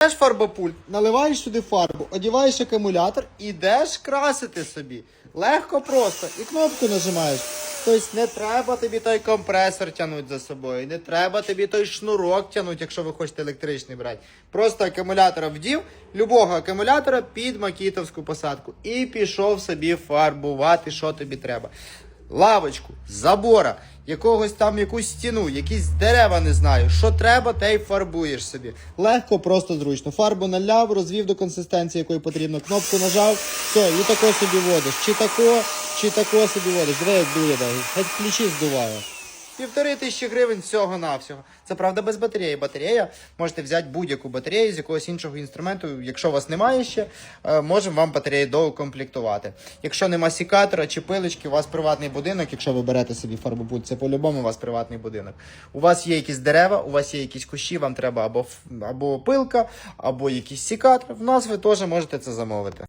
Береш фарбопульт, наливаєш сюди фарбу, одіваєш акумулятор, ідеш красити собі. Легко просто. І кнопку нажимаєш. Тобто не треба тобі той компресор тягнути за собою, не треба тобі той шнурок тягнути, якщо ви хочете електричний брати. Просто акумулятора вдів, любого акумулятора під макітовську посадку. І пішов собі фарбувати, що тобі треба. Лавочку, забора, якогось там якусь стіну, якісь дерева не знаю. Що треба, те й фарбуєш собі. Легко, просто зручно. Фарбу наляв, розвів до консистенції, якої потрібно. Кнопку нажав, все, і тако собі водиш. Чи тако, чи тако собі водиш. Диви, як дує, геть ключі здуває. Півтори тисячі гривень всього навсього. Це правда без батареї. Батарея можете взяти будь-яку батарею з якогось іншого інструменту. Якщо у вас немає ще, е, можемо вам батарею доукомплектувати. Якщо нема сікатора чи пилочки, у вас приватний будинок. Якщо ви берете собі фарбопульт, це по-любому у вас приватний будинок. У вас є якісь дерева, у вас є якісь кущі, вам треба або, або пилка, або якийсь сікатор. В нас ви теж можете це замовити.